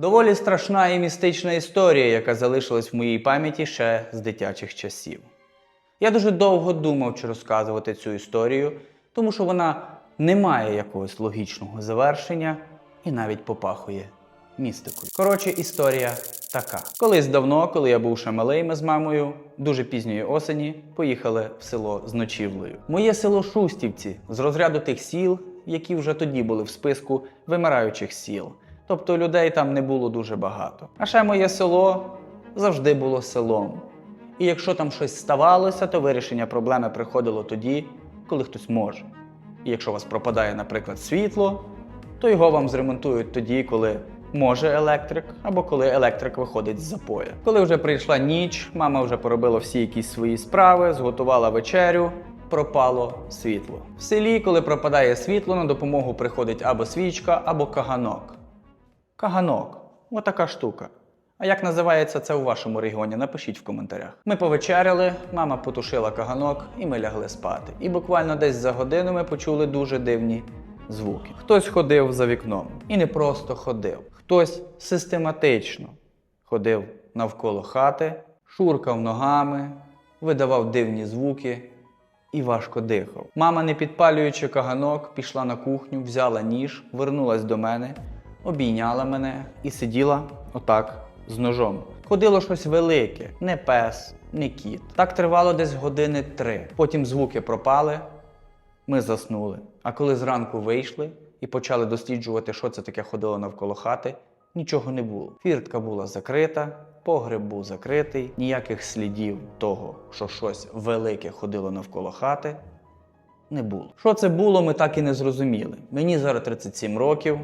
Доволі страшна і містична історія, яка залишилась в моїй пам'яті ще з дитячих часів. Я дуже довго думав, чи розказувати цю історію, тому що вона не має якогось логічного завершення і навіть попахує містикою. Коротше, історія така. Колись давно, коли я був ще малий, ми з мамою дуже пізньої осені поїхали в село з ночівлею. Моє село Шустівці з розряду тих сіл, які вже тоді були в списку вимираючих сіл. Тобто людей там не було дуже багато. А ще моє село завжди було селом. І якщо там щось ставалося, то вирішення проблеми приходило тоді, коли хтось може. І якщо у вас пропадає, наприклад, світло, то його вам зремонтують тоді, коли може електрик, або коли електрик виходить з запоя. Коли вже прийшла ніч, мама вже поробила всі якісь свої справи, зготувала вечерю. Пропало світло. В селі, коли пропадає світло, на допомогу приходить або свічка, або каганок. Каганок. Отака штука. А як називається це у вашому регіоні? Напишіть в коментарях. Ми повечеряли, мама потушила каганок, і ми лягли спати. І буквально десь за годину ми почули дуже дивні звуки. Хтось ходив за вікном. І не просто ходив. Хтось систематично ходив навколо хати, шуркав ногами, видавав дивні звуки і важко дихав. Мама, не підпалюючи каганок, пішла на кухню, взяла ніж, вернулась до мене, обійняла мене і сиділа отак з ножом. Ходило щось велике, не пес, не кіт. Так тривало десь години три. Потім звуки пропали, ми заснули. А коли зранку вийшли і почали досліджувати, що це таке ходило навколо хати, нічого не було. Фіртка була закрита, погреб був закритий, ніяких слідів того, що щось велике ходило навколо хати, не було. Що це було, ми так і не зрозуміли. Мені зараз 37 років,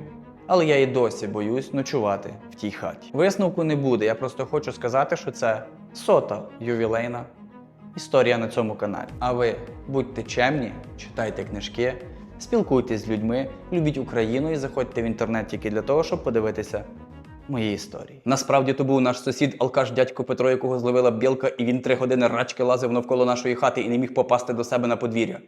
але я і досі боюсь ночувати в тій хаті. Висновку не буде. Я просто хочу сказати, що це сота ювілейна історія на цьому каналі. А ви будьте чемні, читайте книжки, спілкуйтесь з людьми, любіть Україну і заходьте в інтернет тільки для того, щоб подивитися мої історії. Насправді то був наш сусід алкаш дядько Петро, якого зловила білка, і він три години рачки лазив навколо нашої хати і не міг попасти до себе на подвір'я.